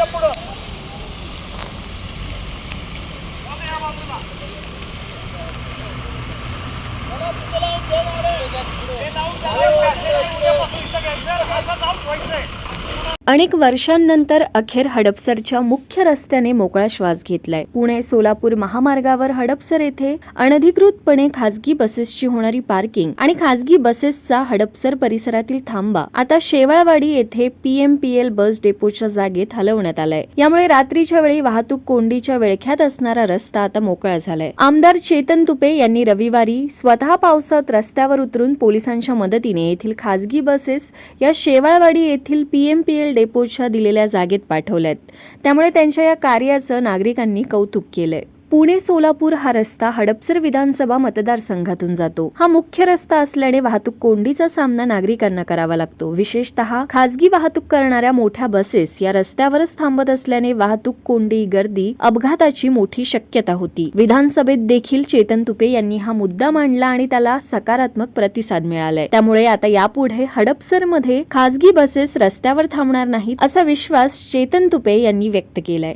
ఎప్పుడు? अनेक वर्षांनंतर अखेर हडपसरच्या मुख्य रस्त्याने मोकळा श्वास घेतलाय. पुणे सोलापूर महामार्गावर हडपसर येथे अनधिकृतपणे खासगी बसेसची होणारी पार्किंग आणि खासगी बसेसचा हडपसर परिसरातील थांबा आता शेवाळवाडी येथे पीएमपीएल बस डेपोच्या जागेत हलवण्यात आलाय. यामुळे रात्रीच्या वेळी वाहतूक कोंडीच्या विळख्यात असणारा रस्ता आता मोकळा झालाय. आमदार चेतन तुपे यांनी रविवारी स्वतः पावसात रस्त्यावर उतरून पोलिसांच्या मदतीने येथील खासगी बसेस या शेवाळवाडी येथील पीएमपीएल डेपोच्या दिलेल्या जागेत पाठवल्यात. त्यामुळे त्यांच्या या कार्याचं नागरिकांनी कौतुक केलंय. पुणे सोलापूर हा रस्ता हडपसर विधानसभा मतदारसंघातून जातो. हा मुख्य रस्ता असल्याने वाहतूक कोंडीचा सामना नागरिकांना करावा लागतो. विशेषतः खासगी वाहतूक करणाऱ्या मोठ्या बसेस या रस्त्यावरच थांबत असल्याने वाहतूक कोंडी गर्दी अपघाताची मोठी शक्यता होती. विधानसभेत देखील चेतन तुपे यांनी हा मुद्दा मांडला आणि त्याला सकारात्मक प्रतिसाद मिळालाय. त्यामुळे आता यापुढे हडपसरमध्ये खासगी बसेस रस्त्यावर थांबणार नाहीत असा विश्वास चेतन तुपे यांनी व्यक्त केलाय.